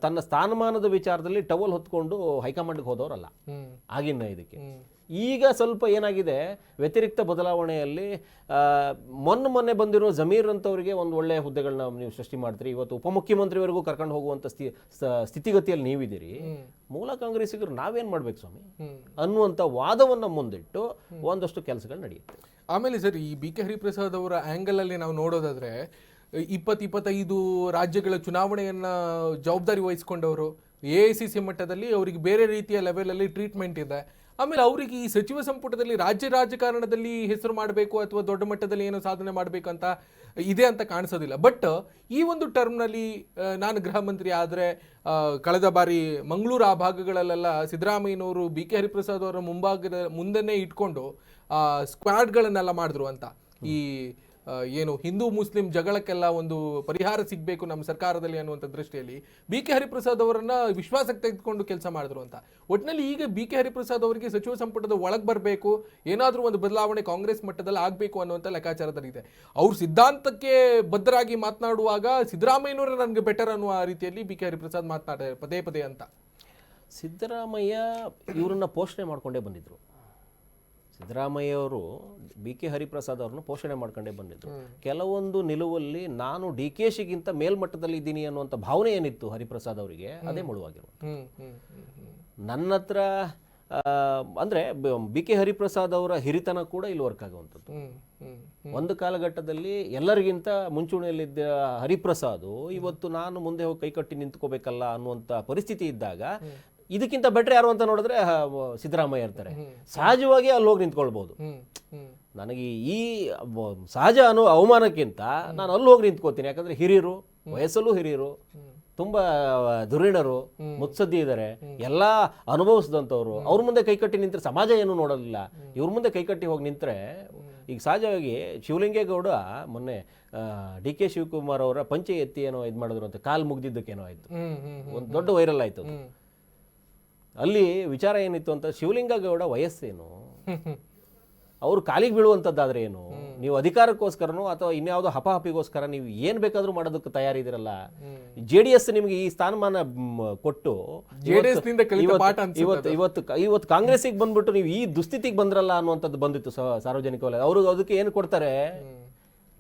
ತನ್ನ ಸ್ಥಾನಮಾನದ ವಿಚಾರದಲ್ಲಿ ಟವಲ್ ಹೊತ್ಕೊಂಡು ಹೈಕಮಾಂಡ್ಗೆ ಹೋದವರಲ್ಲ. ಆಗಿನ್ನ ಆಗಿನ ಇದಕ್ಕೆ. ಈಗ ಸ್ವಲ್ಪ ಏನಾಗಿದೆ ವ್ಯತಿರಿಕ್ತ ಬದಲಾವಣೆಯಲ್ಲಿ ಮೊನ್ನೆ ಮೊನ್ನೆ ಬಂದಿರೋ ಜಮೀರ್ ಅಂತವರಿಗೆ ಒಂದು ಒಳ್ಳೆಯ ಹುದ್ದೆಗಳನ್ನ ನೀವು ಸೃಷ್ಟಿ ಮಾಡ್ತೀರಿ. ಇವತ್ತು ಉಪಮುಖ್ಯಮಂತ್ರಿವರೆಗೂ ಕರ್ಕೊಂಡು ಹೋಗುವಂಥ ಸ್ಥಿ ಸ್ಥಿತಿಗತಿಯಲ್ಲಿ ನೀವಿದ್ದೀರಿ. ಮೂಲ ಕಾಂಗ್ರೆಸ್ಸಿಗರು ನಾವೇನು ಮಾಡಬೇಕು ಸ್ವಾಮಿ? ಅನ್ನುವಂಥ ವಾದವನ್ನು ಮುಂದಿಟ್ಟು ಒಂದಷ್ಟು ಕೆಲಸಗಳು ನಡೆಯುತ್ತೆ. ಆಮೇಲೆ ಸರ್ ಈ ಬಿ ಕೆ ಹರಿಪ್ರಸಾದ್ ಅವರ ಆ್ಯಂಗಲಲ್ಲಿ ಅಲ್ಲಿ ನಾವು ನೋಡೋದಾದ್ರೆ ಇಪ್ಪತ್ತು ಇಪ್ಪತ್ತೈದು ರಾಜ್ಯಗಳ ಚುನಾವಣೆಯನ್ನ ಜವಾಬ್ದಾರಿ ವಹಿಸ್ಕೊಂಡವರು ಎ ಐ ಸಿ ಸಿ ಮಟ್ಟದಲ್ಲಿ ಅವರಿಗೆ ಬೇರೆ ರೀತಿಯ ಲೆವೆಲಲ್ಲಿ ಟ್ರೀಟ್ಮೆಂಟ್ ಇದೆ. ಆಮೇಲೆ ಅವರಿಗೆ ಈ ಸಚಿವ ಸಂಪುಟದಲ್ಲಿ ರಾಜ್ಯ ರಾಜಕಾರಣದಲ್ಲಿ ಹೆಸರು ಮಾಡಬೇಕು ಅಥವಾ ದೊಡ್ಡ ಮಟ್ಟದಲ್ಲಿ ಏನೋ ಸಾಧನೆ ಮಾಡಬೇಕು ಅಂತ ಇದೆ ಅಂತ ಕಾಣಿಸೋದಿಲ್ಲ. ಬಟ್ ಈ ಒಂದು ಟರ್ಮ್ನಲ್ಲಿ ನಾನು ಗೃಹ ಮಂತ್ರಿ ಆದರೆ ಕಳೆದ ಬಾರಿ ಮಂಗಳೂರು ಆ ಭಾಗಗಳಲ್ಲೆಲ್ಲ ಸಿದ್ದರಾಮಯ್ಯನವರು, ಬಿ ಕೆ ಹರಿಪ್ರಸಾದ್ ಅವರ ಮುಂಭಾಗದ ಮುಂದೆನೇ ಇಟ್ಕೊಂಡು ಸ್ಕ್ವಾಡ್ಗಳನ್ನೆಲ್ಲ ಮಾಡಿದ್ರು ಅಂತ. ಈ ಏನು ಹಿಂದೂ ಮುಸ್ಲಿಂ ಜಗಳಕ್ಕೆಲ್ಲ ಒಂದು ಪರಿಹಾರ ಸಿಗಬೇಕು ನಮ್ಮ ಸರ್ಕಾರದಲ್ಲಿ ಅನ್ನುವಂಥ ದೃಷ್ಟಿಯಲ್ಲಿ ಬಿ ಕೆ ಹರಿಪ್ರಸಾದ್ ಅವರನ್ನ ವಿಶ್ವಾಸಕ್ಕೆ ತೆಗೆದುಕೊಂಡು ಕೆಲಸ ಮಾಡಿದ್ರು ಅಂತ. ಒಟ್ಟಿನಲ್ಲಿ ಈಗ ಬಿ ಕೆ ಹರಿಪ್ರಸಾದ್ ಅವರಿಗೆ ಸಚಿವ ಸಂಪುಟದ ಒಳಗೆ ಬರಬೇಕು, ಏನಾದರೂ ಒಂದು ಬದಲಾವಣೆ ಕಾಂಗ್ರೆಸ್ ಮಟ್ಟದಲ್ಲಿ ಆಗಬೇಕು ಅನ್ನುವಂಥ ಲೆಕ್ಕಾಚಾರದಲ್ಲಿದೆ ಅವ್ರ ಸಿದ್ಧಾಂತಕ್ಕೆ ಬದ್ಧರಾಗಿ ಮಾತನಾಡುವಾಗ ಸಿದ್ದರಾಮಯ್ಯನವರೇ ನನಗೆ ಬೆಟರ್ ಅನ್ನುವ ರೀತಿಯಲ್ಲಿ ಬಿ ಕೆ ಹರಿಪ್ರಸಾದ್ ಮಾತನಾಡ್ತಾರೆ ಪದೇ ಪದೇ ಅಂತ. ಸಿದ್ದರಾಮಯ್ಯ ಇವರನ್ನ ಪೋಷಣೆ ಮಾಡ್ಕೊಂಡೇ ಬಂದಿದ್ರು. ಸಿದ್ದರಾಮಯ್ಯ ಅವರು ಬಿ ಕೆ ಹರಿಪ್ರಸಾದ್ ಅವ್ರನ್ನ ಪೋಷಣೆ ಮಾಡ್ಕೊಂಡೇ ಬಂದಿದ್ರು. ಕೆಲವೊಂದು ನಿಲುವಲ್ಲಿ ನಾನು ಡಿ ಕೆ ಶಿಗಿಂತ ಮೇಲ್ಮಟ್ಟದಲ್ಲಿ ಇದ್ದೀನಿ ಅನ್ನುವಂಥ ಭಾವನೆ ಏನಿತ್ತು ಹರಿಪ್ರಸಾದ್ ಅವರಿಗೆ ಅದೇ ಮುಳುವಾಗಿರುವ ನನ್ನ ಹತ್ರ ಅಂದ್ರೆ ಬಿ ಕೆ ಹರಿಪ್ರಸಾದ್ ಅವರ ಹಿರಿತನ ಕೂಡ ಇಲ್ಲಿ ವರ್ಕ್ ಆಗುವಂಥದ್ದು. ಒಂದು ಕಾಲಘಟ್ಟದಲ್ಲಿ ಎಲ್ಲರಿಗಿಂತ ಮುಂಚೂಣಿಯಲ್ಲಿದ್ದ ಹರಿಪ್ರಸಾದ್ ಇವತ್ತು ನಾನು ಮುಂದೆ ಹೋಗಿ ಕೈಕಟ್ಟಿ ನಿಂತ್ಕೋಬೇಕಲ್ಲ ಅನ್ನುವಂಥ ಪರಿಸ್ಥಿತಿ ಇದ್ದಾಗ ಇದಕ್ಕಿಂತ ಬೆಟ್ರ್ ಯಾರು ಅಂತ ನೋಡಿದ್ರೆ ಸಿದ್ದರಾಮಯ್ಯ ಇರ್ತಾರೆ. ಸಹಜವಾಗಿ ಅಲ್ಲಿ ಹೋಗಿ ನಿಂತ್ಕೊಳ್ಬಹುದು ನನಗೆ ಈ ಸಹಜ ಅನ್ನೋ ಅವಮಾನಕ್ಕಿಂತ ನಾನು ಅಲ್ಲಿ ಹೋಗಿ ನಿಂತ್ಕೋತೀನಿ ಯಾಕಂದ್ರೆ ಹಿರಿಯರು ವಯಸ್ಸಲ್ಲೂ ಹಿರಿಯರು ತುಂಬಾ ಧುರೀಣರು ಮುತ್ಸದ್ದಿ ಇದ್ದಾರೆ ಎಲ್ಲ ಅನುಭವಿಸಿದಂಥವ್ರು. ಅವ್ರ ಮುಂದೆ ಕೈಕಟ್ಟಿ ನಿಂತರೆ ಸಮಾಜ ಏನು ನೋಡಲಿಲ್ಲ. ಇವ್ರ ಮುಂದೆ ಕೈಕಟ್ಟಿ ಹೋಗಿ ನಿಂತರೆ ಈಗ ಸಹಜವಾಗಿ ಶಿವಲಿಂಗೇಗೌಡ ಮೊನ್ನೆ ಡಿ ಕೆ ಶಿವಕುಮಾರ್ ಅವರ ಪಂಚ ಎತ್ತಿ ಏನೋ ಇದು ಮಾಡಿದ್ರು ಅಂತ ಕಾಲು ಮುಗ್ದಿದ್ದಕ್ಕೇನೋ ಆಯ್ತು. ಒಂದು ದೊಡ್ಡ ವೈರಲ್ ಆಯ್ತು ಅಲ್ಲಿ ವಿಚಾರ ಏನಿತ್ತು ಅಂತ ಶಿವಲಿಂಗಗೌಡ ವಯಸ್ಸೇನು? ಅವ್ರು ಕಾಲಿಗೆ ಬೀಳುವಂಥದ್ದಾದ್ರೆ ಏನು? ನೀವು ಅಧಿಕಾರಕ್ಕೋಸ್ಕರನೋ ಅಥವಾ ಇನ್ಯಾವುದೋ ಹಪಾಹಪಿಗೋಸ್ಕರ ನೀವು ಏನು ಬೇಕಾದರೂ ಮಾಡೋದಕ್ಕೆ ತಯಾರಿದಿರಲ್ಲ ಜೆ ಡಿ ಎಸ್ ನಿಮಗೆ ಈ ಸ್ಥಾನಮಾನ ಕೊಟ್ಟು ಇವತ್ತು- ಇವತ್ತು ಇವತ್ತು ಕಾಂಗ್ರೆಸ್ಸಿಗೆ ಬಂದ್ಬಿಟ್ಟು ನೀವು ಈ ದುಸ್ಥಿತಿಗೆ ಬಂದ್ರಲ್ಲ ಅನ್ನುವಂಥದ್ದು ಬಂದಿತ್ತು ಸಾರ್ವಜನಿಕ ವಲಯ. ಅವರು ಅದಕ್ಕೆ ಏನು ಕೊಡ್ತಾರೆ?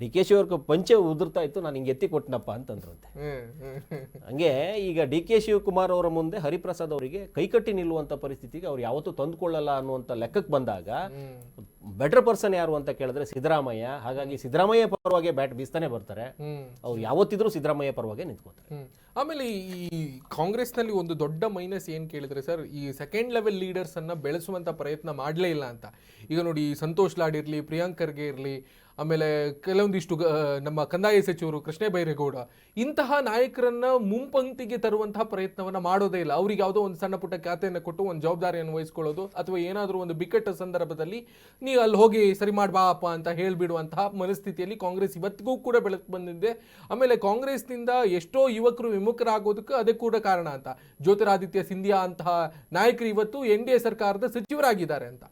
ಡಿ ಕೆ ಪಂಚೆ ಉದುರ್ತಾ ಇತ್ತು ನಾನು ಹಿಂಗೆ ಎತ್ತಿ ಕೊಟ್ಟನಪ್ಪ ಅಂತಂದ್ರಂತೆ. ಹಂಗೆ ಈಗ ಡಿ ಕೆ ಶಿವಕುಮಾರ್ ಅವರ ಮುಂದೆ ಹರಿಪ್ರಸಾದ್ ಅವರಿಗೆ ಕೈಕಟ್ಟಿ ನಿಲ್ಲುವಂಥ ಪರಿಸ್ಥಿತಿಗೆ ಅವ್ರು ಯಾವತ್ತೂ ತಂದುಕೊಳ್ಳಲ್ಲ ಅನ್ನುವಂಥ ಲೆಕ್ಕಕ್ಕೆ ಬಂದಾಗ ಬೆಟರ್ ಪರ್ಸನ್ ಯಾರು ಅಂತ ಕೇಳಿದ್ರೆ ಸಿದ್ದರಾಮಯ್ಯ. ಹಾಗಾಗಿ ಸಿದ್ದರಾಮಯ್ಯ ಪರವಾಗಿ ಬ್ಯಾಟ್ ಬೀಸ್ತಾನೆ ಬರ್ತಾರೆ. ಅವ್ರು ಯಾವತ್ತಿದ್ರೂ ಸಿದ್ದರಾಮಯ್ಯ ಪರವಾಗಿ ನಿಂತ್ಕೋತಾರೆ. ಆಮೇಲೆ ಈ ಕಾಂಗ್ರೆಸ್ನಲ್ಲಿ ಒಂದು ದೊಡ್ಡ ಮೈನಸ್ ಏನ್ ಕೇಳಿದ್ರೆ ಸರ್ ಈ ಸೆಕೆಂಡ್ ಲೆವೆಲ್ ಲೀಡರ್ಸ್ ಅನ್ನ ಬೆಳೆಸುವಂತ ಪ್ರಯತ್ನ ಮಾಡಲೇ ಇಲ್ಲ ಅಂತ. ಈಗ ನೋಡಿ ಸಂತೋಷ್ ಲಾಡ್ ಇರ್ಲಿ ಪ್ರಿಯಾಂಕರ್ಗೆ ಇರ್ಲಿ ಆಮೇಲೆ ಕೆಲವೊಂದಿಷ್ಟು ನಮ್ಮ ಕಂದಾಯ ಸಚಿವರು ಕೃಷ್ಣ ಬೈರೇಗೌಡ, ಇಂತಹ ನಾಯಕರನ್ನ ಮುಂಪಂಕ್ತಿಗೆ ತರುವಂತಹ ಪ್ರಯತ್ನವನ್ನ ಮಾಡೋದೇ ಇಲ್ಲ. ಅವ್ರಿಗೆ ಯಾವುದೋ ಒಂದು ಸಣ್ಣ ಪುಟ್ಟ ಖಾತೆಯನ್ನು ಕೊಟ್ಟು ಒಂದು ಜವಾಬ್ದಾರಿಯನ್ನು ವಹಿಸ್ಕೊಳ್ಳೋದು ಅಥವಾ ಏನಾದರೂ ಒಂದು ಬಿಕ್ಕಟ್ಟ ಸಂದರ್ಭದಲ್ಲಿ ನೀವು ಅಲ್ಲಿ ಹೋಗಿ ಸರಿ ಮಾಡಿ ಅಪ್ಪ ಅಂತ ಹೇಳಿಬಿಡುವಂತಹ ಮನಸ್ಥಿತಿಯಲ್ಲಿ ಕಾಂಗ್ರೆಸ್ ಇವತ್ತಿಗೂ ಕೂಡ ಬೆಳಕು ಬಂದಿದೆ. ಆಮೇಲೆ ಕಾಂಗ್ರೆಸ್ನಿಂದ ಎಷ್ಟೋ ಯುವಕರು ವಿಮುಖರಾಗೋದಕ್ಕೆ ಅದೇ ಕೂಡ ಕಾರಣ ಅಂತ. ಜ್ಯೋತಿರಾದಿತ್ಯ ಸಿಂಧಿಯಾ ಅಂತಹ ನಾಯಕರು ಇವತ್ತು ಎನ್ ಡಿ ಎ ಸರ್ಕಾರದ ಸಚಿವರಾಗಿದ್ದಾರೆ ಅಂತ.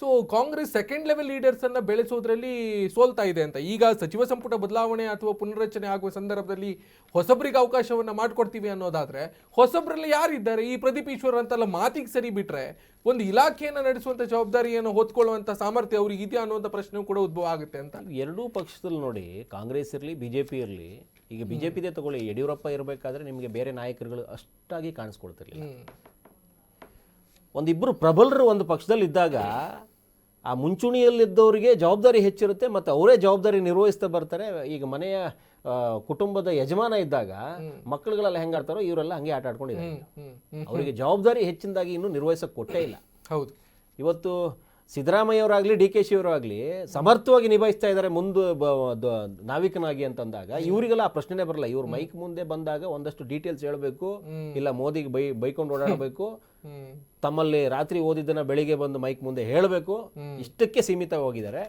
So Congress second level leaders ಅನ್ನ ಬೆಳೆಸೋದ್ರಲ್ಲಿ ಸೋಲ್ತಾ ಇದೆ ಅಂತ. ಈಗ ಸಚಿವ ಸಂಪುಟ ಬದಲಾವಣೆ ಅಥವಾ ಪುನರ್ರಚನೆ ಆಗುವ ಸಂದರ್ಭದಲ್ಲಿ ಹೊಸಬರಿಗೆ ಅವಕಾಶವನ್ನ ಮಾಡ್ಕೊಡ್ತೀವಿ ಅನ್ನೋದಾದ್ರೆ ಹೊಸಬ್ರಲ್ಲಿ ಯಾರಿದ್ದಾರೆ? ಈ ಪ್ರದೀಪ್ ಈಶ್ವರ್ ಅಂತೆಲ್ಲ ಮಾತಿಗೆ ಸರಿ ಬಿಟ್ರೆ ಒಂದು ಇಲಾಖೆಯನ್ನು ನಡೆಸುವಂತ ಜವಾಬ್ದಾರಿಯನ್ನು ಹೊತ್ಕೊಳ್ಳುವಂತ ಸಾಮರ್ಥ್ಯ ಅವ್ರಿಗೆ ಇದೆಯಾ ಅನ್ನುವಂಥ ಪ್ರಶ್ನೆ ಕೂಡ ಉದ್ಭವ ಆಗುತ್ತೆ ಅಂತ. ಎರಡೂ ಪಕ್ಷದಲ್ಲಿ ನೋಡಿ ಕಾಂಗ್ರೆಸ್ ಇರಲಿ ಬಿ ಜೆ ಪಿ ಇರಲಿ ಈಗ ಬಿ ಜೆ ಪಿದೇ ತಗೊಳ್ಳಿ ಯಡಿಯೂರಪ್ಪ ಇರಬೇಕಾದ್ರೆ ನಿಮಗೆ ಬೇರೆ ನಾಯಕರುಗಳು ಅಷ್ಟಾಗಿ ಕಾಣಿಸ್ಕೊಳ್ತಿರ್ಲಿಲ್ಲ. ಒಂದಿಬ್ಬರು ಪ್ರಬಲರು ಒಂದು ಪಕ್ಷದಲ್ಲಿ ಇದ್ದಾಗ ಆ ಮುಂಚೂಣಿಯಲ್ಲಿದ್ದವರಿಗೆ ಜವಾಬ್ದಾರಿ ಹೆಚ್ಚಿರುತ್ತೆ ಮತ್ತು ಅವರೇ ಜವಾಬ್ದಾರಿ ನಿರ್ವಹಿಸ್ತಾ ಬರ್ತಾರೆ. ಈಗ ಮನೆಯ ಕುಟುಂಬದ ಯಜಮಾನ ಇದ್ದಾಗ ಮಕ್ಕಳುಗಳೆಲ್ಲ ಹೆಂಗೆ ಆಡ್ತಾರೋ ಇವರೆಲ್ಲ ಹಂಗೆ ಆಟ ಆಡ್ಕೊಂಡಿದ್ದಾರೆ. ಅವರಿಗೆ ಜವಾಬ್ದಾರಿ ಹೆಚ್ಚಿನದಾಗಿ ಇನ್ನೂ ನಿರ್ವಹಿಸೋಕೆ ಕೊಟ್ಟೇ ಇಲ್ಲ. ಹೌದು. ಇವತ್ತು ಸಿದ್ದರಾಮಯ್ಯ ಅವರಾಗ್ಲಿ ಡಿ ಕೆ ಶಿ ಅವರಾಗ್ಲಿ ಸಮರ್ಥವಾಗಿ ನಿಭಾಯಿಸ್ತಾ ಇದ್ದಾರೆ ಮುಂದೆ ನಾವಿಕನಾಗಿ ಅಂತಂದಾಗ ಇವರಿಗೆಲ್ಲ ಆ ಪ್ರಶ್ನೆನೇ ಬರಲ್ಲ. ಇವ್ರ ಮೈಕ್ ಮುಂದೆ ಬಂದಾಗ ಒಂದಷ್ಟು ಡೀಟೇಲ್ಸ್ ಹೇಳಬೇಕು ಇಲ್ಲ ಮೋದಿಗೆ ಬೈ ಬೈಕೊಂಡು ಓಡಾಡಬೇಕು ತಮ್ಮಲ್ಲಿ ರಾತ್ರಿ ಓದಿದ್ದನ್ನ ಬೆಳಿಗ್ಗೆ ಬಂದು ಮೈಕ್ ಮುಂದೆ ಹೇಳಬೇಕು ಇಷ್ಟಕ್ಕೆ ಸೀಮಿತ ಹೋಗಿದ್ದಾರೆ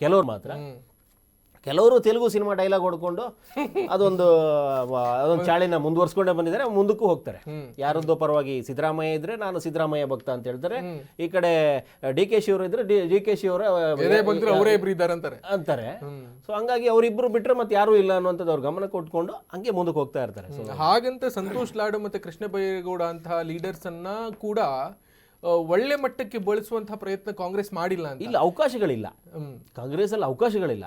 ಕೆಲವರು ಮಾತ್ರ. ಕೆಲವರು ತೆಲುಗು ಸಿನಿಮಾ ಡೈಲಾಗ್ ಹೊಡ್ಕೊಂಡು ಅದೊಂದು ಅದೊಂದು ಚಾಳಿನ ಮುಂದುವರ್ಸ್ಕೊಂಡೇ ಬಂದಿದ್ದಾರೆ ಮುಂದಕ್ಕೂ ಹೋಗ್ತಾರೆ. ಯಾರದ್ದು ಪರವಾಗಿ ಸಿದ್ದರಾಮಯ್ಯ ಇದ್ರೆ ನಾನು ಸಿದ್ದರಾಮಯ್ಯ ಭಕ್ತ ಅಂತ ಹೇಳ್ತಾರೆ. ಈ ಕಡೆ ಡಿ ಕೆ ಶಿ ಅವರು ಇದ್ರೆ ಡಿ ಕೆ ಶಿ ಅವರ ಇಬ್ರು ಇದ್ದಾರೆ ಅಂತಾರೆ. ಅಂತಾರೆ. ಸೊ ಹಂಗಾಗಿ ಅವರಿಬ್ರು ಬಿಟ್ರೆ ಮತ್ತೆ ಯಾರು ಇಲ್ಲ ಅನ್ನುವಂಥದ್ದು ಅವ್ರ ಗಮನ ಕೊಟ್ಕೊಂಡು ಹಂಗೆ ಮುಂದಕ್ಕೆ ಹೋಗ್ತಾ ಇರ್ತಾರೆ. ಹಾಗಂತ ಸಂತೋಷ್ ಲಾಡು ಮತ್ತೆ ಕೃಷ್ಣ ಬೈರೇಗೌಡ ಅಂತಹ ಲೀಡರ್ಸ್ ಅನ್ನ ಕೂಡ ಒಳ್ಳೆ ಮಟ್ಟಕ್ಕೆ ಬಳಸುವಂತಹ ಪ್ರಯತ್ನ ಕಾಂಗ್ರೆಸ್ ಮಾಡಿಲ್ಲ ಅಂತ. ಇಲ್ಲ ಅವಕಾಶಗಳಿಲ್ಲ. ಕಾಂಗ್ರೆಸ್ ಅಲ್ಲಿ ಅವಕಾಶಗಳಿಲ್ಲ.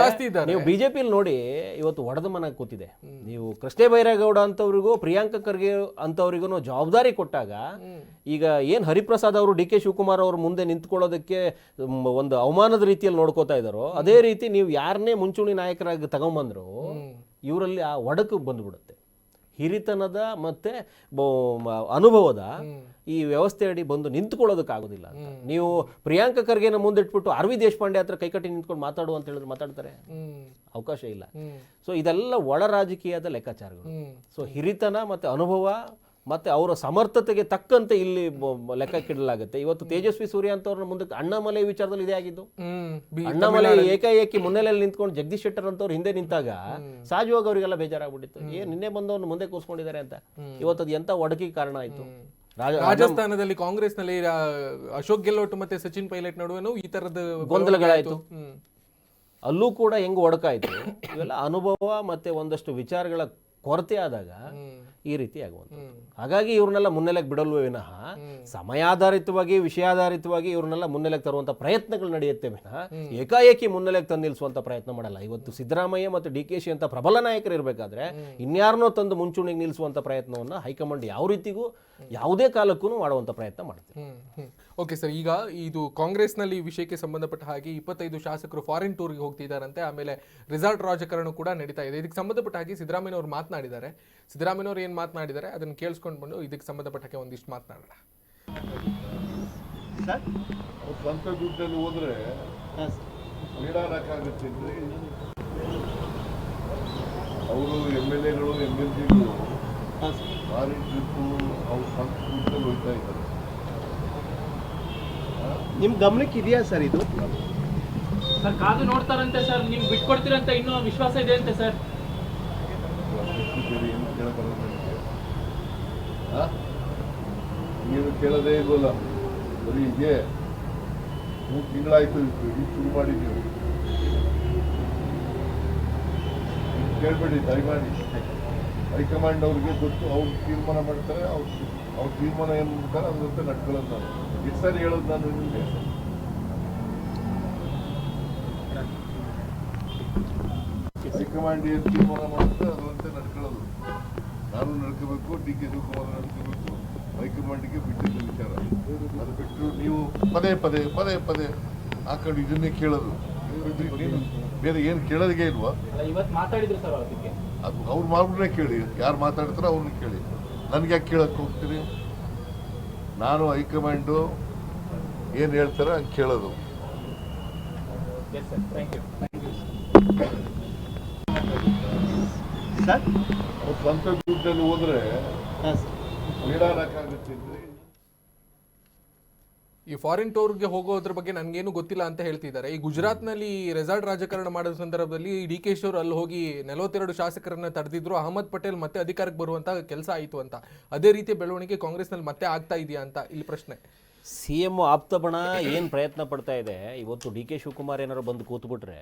ಜಾಸ್ತಿ ಇದ್ದಾರೆ. ನೀವು ಬಿಜೆಪಿ ನೋಡಿ ಇವತ್ತು ಒಡೆದ ಮನ ಕೂತಿದೆ. ನೀವು ಕೃಷ್ಣೇ ಬೈರೇಗೌಡ ಅಂತವ್ರಿಗೂ ಪ್ರಿಯಾಂಕ ಖರ್ಗೆ ಅಂತವ್ರಿಗೂ ಜವಾಬ್ದಾರಿ ಕೊಟ್ಟಾಗ ಈಗ ಏನ್ ಹರಿಪ್ರಸಾದ್ ಅವರು ಡಿ ಕೆ ಶಿವಕುಮಾರ್ ಅವರು ಮುಂದೆ ನಿಂತ್ಕೊಳ್ಳೋದಕ್ಕೆ ಒಂದು ಅವಮಾನದ ರೀತಿಯಲ್ಲಿ ನೋಡ್ಕೋತಾ ಇದ್ದಾರೋ ಅದೇ ರೀತಿ ನೀವು ಯಾರನ್ನೇ ಮುಂಚೂಣಿ ನಾಯಕರಾಗಿ ತಗೊಂಬಂದ್ರು ಇವರಲ್ಲಿ ಆ ಒಡಕು ಬಂದ್ಬಿಡುತ್ತೆ. ಹಿರಿತನದ ಮತ್ತೆ ಅನುಭವದ ಈ ವ್ಯವಸ್ಥೆ ಅಡಿ ಬಂದು ನಿಂತ್ಕೊಳ್ಳೋದಕ್ಕಾಗೋದಿಲ್ಲ ಅಂತ. ನೀವು ಪ್ರಿಯಾಂಕ ಖರ್ಗೆನ ಮುಂದಿಟ್ಬಿಟ್ಟು ಆರ್ ವಿ ದೇಶಪಾಂಡೆ ಹತ್ರ ಕೈಕಟ್ಟಿ ನಿಂತ್ಕೊಂಡು ಮಾತಾಡು ಅಂತ ಹೇಳಿದ್ರೆ ಮಾತಾಡ್ತಾರೆ? ಅವಕಾಶ ಇಲ್ಲ. ಸೊ ಇದೆಲ್ಲ ಒಳ ರಾಜಕೀಯದ ಲೆಕ್ಕಾಚಾರಗಳು. ಸೊ ಹಿರಿತನ ಮತ್ತೆ ಅನುಭವ ಮತ್ತೆ ಅವರ ಸಮರ್ಥತೆಗೆ ತಕ್ಕಂತೆ ಇಲ್ಲಿ ಲೆಕ್ಕಕ್ಕಿಡಲಾಗುತ್ತೆ. ಇವತ್ತು ತೇಜಸ್ವಿ ಸೂರ್ಯ ಅಂತವ್ರನ್ನ ಮುಂದಕ್ಕೆ ಅಣ್ಣಾಮಲೈ ವಿಚಾರದಲ್ಲಿ ಇದೇ ಆಗಿದ್ದು. ಅಣ್ಣಾಮಲೈ ಏಕಾಏಕಿ ಮುನ್ನೆಲೆಯಲ್ಲಿ ನಿಂತ್ಕೊಂಡು ಜಗದೀಶ್ ಶೆಟ್ಟರ್ ಅಂತವ್ರು ಹಿಂದೆ ನಿಂತಾಗ ಸಹಜವಾಗಿ ಅವರಿಗೆಲ್ಲ ಬೇಜಾರಾಗ್ಬಿಟ್ಟಿತ್ತು. ಏ ನಿನ್ನೆ ಬಂದವ್ರನ್ನ ಮುಂದೆ ಕೂರಿಸ್ಕೊಂಡಿದ್ದಾರೆ ಅಂತ. ಇವತ್ತು ಅದು ಎಂತ ಒಡಕಿ ಕಾರಣ ಆಯ್ತು. ರಾಜ ರಾಜಸ್ಥಾನದಲ್ಲಿ ಕಾಂಗ್ರೆಸ್ನಲ್ಲಿ ಅಶೋಕ್ ಗೆಹ್ಲೋಟ್ ಮತ್ತೆ ಸಚಿನ್ ಪೈಲಟ್ ನಡುವೆನೂ ಈ ತರದ ಗೊಂದಲಗಳಾಯಿತು. ಅಲ್ಲೂ ಕೂಡ ಹೆಂಗ್ ಒಡಕಾಯ್ತು? ಇವೆಲ್ಲ ಅನುಭವ ಮತ್ತೆ ಒಂದಷ್ಟು ವಿಚಾರಗಳ ಕೊರತೆ ಆದಾಗ ಈ ರೀತಿ ಆಗುವಂಥದ್ದು. ಹಾಗಾಗಿ ಇವ್ರನ್ನೆಲ್ಲ ಮುನ್ನೆಲೆಗೆ ಬಿಡಲ್ವೇ ವಿನಃ ಸಮಯಾಧಾರಿತವಾಗಿ ವಿಷಯಾಧಾರಿತವಾಗಿ ಇವ್ರನ್ನೆಲ್ಲ ಮುನ್ನೆಲೆಗೆ ತರುವಂಥ ಪ್ರಯತ್ನಗಳು ನಡೆಯುತ್ತೆ ವಿನಃ ಏಕಾಏಕಿ ಮುನ್ನೆಲೆಗೆ ತಂದು ನಿಲ್ಲಿಸುವಂಥ ಪ್ರಯತ್ನ ಮಾಡಲ್ಲ. ಇವತ್ತು ಸಿದ್ದರಾಮಯ್ಯ ಮತ್ತು ಡಿ ಕೆ ಶಿ ಅಂತ ಪ್ರಬಲ ನಾಯಕರು ಇರಬೇಕಾದ್ರೆ ಇನ್ಯಾರನ್ನೋ ತಂದು ಮುಂಚೂಣಿಗೆ ನಿಲ್ಲಿಸುವಂಥ ಪ್ರಯತ್ನವನ್ನು ಹೈಕಮಾಂಡ್ ಯಾವ ರೀತಿಗೂ ಯಾವುದೇ ಕಾಲಕ್ಕೂ ಮಾಡುವಂಥ ಪ್ರಯತ್ನ ಮಾಡ್ತೀವಿ. ಓಕೆ ಸರ್ ಈಗ ಇದು ಕಾಂಗ್ರೆಸ್ನಲ್ಲಿ ಈ ವಿಷಯಕ್ಕೆ ಸಂಬಂಧಪಟ್ಟ ಹಾಗೆ ಇಪ್ಪತ್ತೈದು ಶಾಸಕರು ಫಾರಿನ್ ಟೂರ್ಗೆ ಹೋಗ್ತಿದ್ದಾರಂತೆ ಆಮೇಲೆ ರಿಸಾರ್ಟ್ ರಾಜಕಾರಣ ಕೂಡ ನಡೀತಾ ಇದೆ. ಇದಕ್ಕೆ ಸಂಬಂಧಪಟ್ಟ ಹಾಗೆ ಸಿದ್ದರಾಮಯ್ಯ ಅವರು ಮಾತನಾಡಿದ್ದಾರೆ. ಸಿದ್ದರಾಮಯ್ಯ ಅವರು ಏನು ಮಾತನಾಡಿದ್ದಾರೆ? ಅದನ್ನು ಕೇಳಿಸ್ಕೊಂಡು ಬಂದು ಇದಕ್ಕೆ ಸಂಬಂಧಪಟ್ಟ ಹಾಗೆ ಒಂದಿಷ್ಟು ಮಾತನಾಡೋಣ. ಅವ್ರು ಸ್ವಂತ ದುಡ್ಡಲ್ಲಿ ಹೋದ್ರೆ ಅವರು ಎಂ ಎಲ್ ಎಗಳು ಎಂ ಎಲ್ ಸಿಗಳು ಫಾರಿನ್ ಟ್ರಿಪ್ಪು ಅವ್ರ ಸ್ವಂತ ದುಡ್ಡಲ್ಲಿ ಹೋಗ್ತಾ ಇದ್ದಾರೆ ನಿಮ್ ಗಮನಕ್ಕೆ ಇದೆಯಾ ಸರ್ ಇದು? ಸರ್ ಕಾದು ನೋಡ್ತಾರಂತೆ ಸರ್. ನೀವು ಬಿಟ್ಕೊಡ್ತೀರಂತ ಇನ್ನೂ ವಿಶ್ವಾಸ ಇದೆ ಅಂತೆ ಸರ್. ಬೇರೆ ಏನು ನನಗೆ? ನೀನು ಕೇಳೋದೇ ಇಲ್ವಲ್ಲ ಬರೀ ಹೀಗೆ ಮೂರು ತಿಂಗಳಾಯ್ತು ಈಗ ಶುರು ಮಾಡಿದ್ದೀವಿ. ಕೇಳಬೇಡಿ ದಯಮಾಡಿ. ಹೈಕಮಾಂಡ್ ಅವ್ರಿಗೆ ಗೊತ್ತು ಅವ್ರು ತೀರ್ಮಾನ ಮಾಡ್ತಾರೆ ಅವ್ರು ಅವ್ರ ತೀರ್ಮಾನ ಏನು ಮಾಡ್ತಾರೆ ಅದ್ರಂತೆ ನಡ್ಕೊಳ್ಳೋದು ನಾನು. ಎಷ್ಟು ಸರಿ ಹೇಳೋದು ನಾನು ನಿಮಗೆ? ಹೈಕಮಾಂಡ್ ಏನು ತೀರ್ಮಾನ ಮಾಡುತ್ತೆ ಅದರಂತೆ ನಡ್ಕೊಳ್ಳೋದು. ನಾನು ನಡ್ಕೋಬೇಕು ಡಿ ಕೆ ಶಿವಕುಮಾರ್ ನಡ್ಕೋಬೇಕು ಹೈಕಮಾಂಡ್ಗೆ ಬಿಟ್ಟಿದ್ದ ವಿಚಾರ. ಅದು ಬಿಟ್ಟು ನೀವು ಪದೇ ಪದೇ ಪದೇ ಪದೇ ಹಾಕೊಂಡು ಇದನ್ನೇ ಕೇಳೋದು. ಬೇರೆ ಏನು ಕೇಳೋದಿಗೆ ಇಲ್ವಾ? ಇವತ್ತು ಮಾತಾಡಿದ್ರು ಸರ್ ಅದಕ್ಕೆ. ಅದು ಅವ್ರ ಮಾರ್ಗನೇ ಕೇಳಿ ಯಾರು ಮಾತಾಡ್ತಾರೋ ಅವ್ರನ್ನ ಕೇಳಿ. ನನಗೆ ಯಾಕೆ ಕೇಳಕ್ಕೆ ಹೋಗ್ತೀರಿ? ನಾನು ಹೈಕಮಾಂಡು ಏನು ಹೇಳ್ತಾರೆ ಹಂಗೆ ಕೇಳೋದು. Yes sir thank you sir? ಅವ್ರು ಸ್ವಂತ ದುಡ್ಡಲ್ಲಿ ಹೋದ್ರೆ ಹಾಂ ಸರ್ ನೀಡಾಡಕ್ಕಾಗುತ್ತೆ ಅಂದ್ರೆ ಈ ಫಾರಿನ್ ಟೂರ್ಗೆ ಹೋಗೋದ್ರ ಬಗ್ಗೆ ನನಗೇನು ಗೊತ್ತಿಲ್ಲ ಅಂತ ಹೇಳ್ತಿದ್ದಾರೆ. ಈ ಗುಜರಾತ್ನಲ್ಲಿ ರೆಸಾರ್ಟ್ ರಾಜಕಾರಣ ಮಾಡಿದ ಸಂದರ್ಭದಲ್ಲಿ ಡಿ ಕೆ ಶೋರ್ ಅಲ್ಲಿ ಹೋಗಿ ನಲವತ್ತೆರಡು ಶಾಸಕರನ್ನ ತಡೆದಿದ್ರು. ಅಹಮದ್ ಪಟೇಲ್ ಮತ್ತೆ ಅಧಿಕಾರಕ್ಕೆ ಬರುವಂತ ಕೆಲಸ ಆಯಿತು ಅಂತ. ಅದೇ ರೀತಿ ಬೆಳವಣಿಗೆ ಕಾಂಗ್ರೆಸ್ನಲ್ಲಿ ಮತ್ತೆ ಆಗ್ತಾ ಇದೆಯಾ ಅಂತ ಇಲ್ಲಿ ಪ್ರಶ್ನೆ. ಸಿ ಎಂ ಆಪ್ತಬಣ ಏನು ಪ್ರಯತ್ನ ಪಡ್ತಾ ಇದೆ? ಇವತ್ತು ಡಿ ಕೆ ಶಿವಕುಮಾರ್ ಏನಾರು ಬಂದು ಕೂತ್ಬಿಟ್ರೆ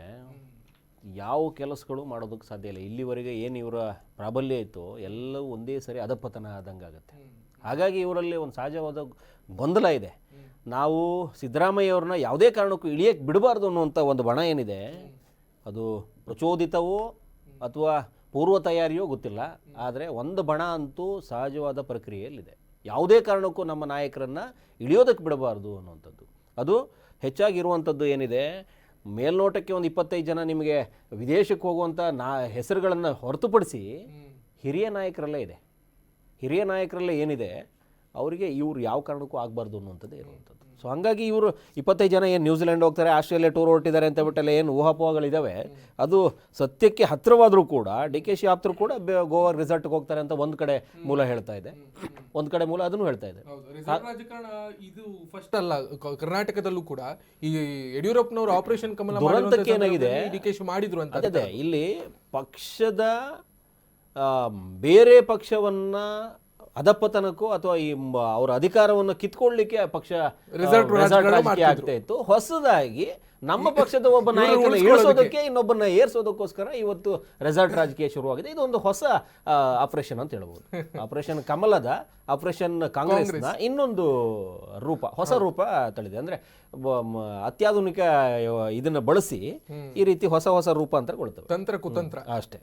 ಯಾವ ಕೆಲಸಗಳು ಮಾಡೋದಕ್ಕೆ ಸಾಧ್ಯ ಇಲ್ಲ. ಇಲ್ಲಿವರೆಗೆ ಏನು ಇವರ ಪ್ರಾಬಲ್ಯ ಇತ್ತು ಎಲ್ಲವೂ ಒಂದೇ ಸರಿ ಅಧಪತನ ಆದಂಗೆ ಆಗುತ್ತೆ ಹಾಗಾಗಿ ಇವರಲ್ಲಿ ಒಂದು ಸಹಜವಾದ ಗೊಂದಲ ಇದೆ. ನಾವು ಸಿದ್ದರಾಮಯ್ಯವ್ರನ್ನ ಯಾವುದೇ ಕಾರಣಕ್ಕೂ ಇಳಿಯಕ್ಕೆ ಬಿಡಬಾರ್ದು ಅನ್ನುವಂಥ ಒಂದು ಬಣ ಏನಿದೆ ಅದು ಪ್ರಚೋದಿತವೋ ಅಥವಾ ಪೂರ್ವ ತಯಾರಿಯೋ ಗೊತ್ತಿಲ್ಲ. ಆದರೆ ಒಂದು ಬಣ ಅಂತೂ ಸಹಜವಾದ ಪ್ರಕ್ರಿಯೆಯಲ್ಲಿದೆ. ಯಾವುದೇ ಕಾರಣಕ್ಕೂ ನಮ್ಮ ನಾಯಕರನ್ನು ಇಳಿಯೋದಕ್ಕೆ ಬಿಡಬಾರ್ದು ಅನ್ನುವಂಥದ್ದು. ಅದು ಹೆಚ್ಚಾಗಿರುವಂಥದ್ದು ಏನಿದೆ ಮೇಲ್ನೋಟಕ್ಕೆ ಒಂದು ಇಪ್ಪತ್ತೈದು ಜನ ನಿಮಗೆ ವಿದೇಶಕ್ಕೆ ಹೋಗುವಂಥ ನಾ ಹೆಸರುಗಳನ್ನು ಹೊರತುಪಡಿಸಿ ಹಿರಿಯ ನಾಯಕರಲ್ಲೇ ಇದೆ. ಹಿರಿಯ ನಾಯಕರಲ್ಲೇ ಏನಿದೆ ಅವರಿಗೆ ಇವ್ರು ಯಾವ ಕಾರಣಕ್ಕೂ ಆಗಬಾರ್ದು ಅನ್ನುವಂಥದ್ದೇ ಇರುವಂಥದ್ದು. ಸೊ ಹಾಗಾಗಿ ಇವರು ಇಪ್ಪತ್ತೈದು ಜನ ಏನು ನ್ಯೂಜಿಲೆಂಡ್ ಹೋಗ್ತಾರೆ ಆಸ್ಟ್ರೇಲಿಯಾ ಟೂರ್ ಹೊರಟಿದ್ದಾರೆ ಅಂತ ಬಿಟ್ಟೆಲ್ಲ ಏನು ಊಹಾಪೋಹಗಳಿದ್ದಾವೆ ಅದು ಸತ್ಯಕ್ಕೆ ಹತ್ತಿರವಾದರೂ ಕೂಡ ಡಿ ಕೆ ಶಿ ಆಪ್ತರು ಕೂಡ ಗೋವಾ ರಿಸಾರ್ಟ್ಗೆ ಹೋಗ್ತಾರೆ ಅಂತ ಒಂದು ಕಡೆ ಮೂಲ ಹೇಳ್ತಾ ಇದೆ. ಒಂದು ಕಡೆ ಮೂಲ ಅದನ್ನು ಹೇಳ್ತಾ ಇದೆ. ರಾಜಕಾರಣ ಇದು ಫಸ್ಟ್ ಅಲ್ಲ ಕರ್ನಾಟಕದಲ್ಲೂ ಕೂಡ ಈ ಯಡಿಯೂರಪ್ಪನವರು ಆಪರೇಷನ್ ಕಮಲ ಏನಾಗಿದೆ? ಡಿ ಕೆ ಶಿ ಮಾಡಿದ್ರು ಅಂತ ಇಲ್ಲಿ ಪಕ್ಷದ ಬೇರೆ ಪಕ್ಷವನ್ನ ಅಧಪತನಕ್ಕೂ ಅಥವಾ ಈ ಅವರ ಅಧಿಕಾರವನ್ನು ಕಿತ್ಕೊಳ್ಳಿಕ್ಕೆ ಆ ಪಕ್ಷ ರಾಜಕೀಯ. ಆಗ್ತಾ ಇತ್ತು. ಹೊಸದಾಗಿ ನಮ್ಮ ಪಕ್ಷದ ಒಬ್ಬ ನಾಯಕನ. ಇಳಿಸೋದಕ್ಕೆ ಇನ್ನೊಬ್ಬನ ಏರ್ಸೋದಕ್ಕೋಸ್ಕರ ಇವತ್ತು ರೆಸಾರ್ಟ್ ರಾಜಕೀಯ ಶುರುವಾಗಿದೆ. ಇದೊಂದು ಹೊಸ ಆಪರೇಷನ್ ಅಂತ ಹೇಳ್ಬೋದು. ಆಪರೇಷನ್ ಕಮಲದ ಆಪರೇಷನ್ ಕಾಂಗ್ರೆಸ್ನ ಇನ್ನೊಂದು ರೂಪ ಹೊಸ ರೂಪ ತಳಿದೆ ಅಂದ್ರೆ ಅತ್ಯಾಧುನಿಕ ಇದನ್ನ ಬಳಸಿ ಈ ರೀತಿ ಹೊಸ ಹೊಸ ರೂಪಾಂತರಗೊಳ್ತವೆ. ತಂತ್ರ ಕುತಂತ್ರ. ಅಷ್ಟೇ.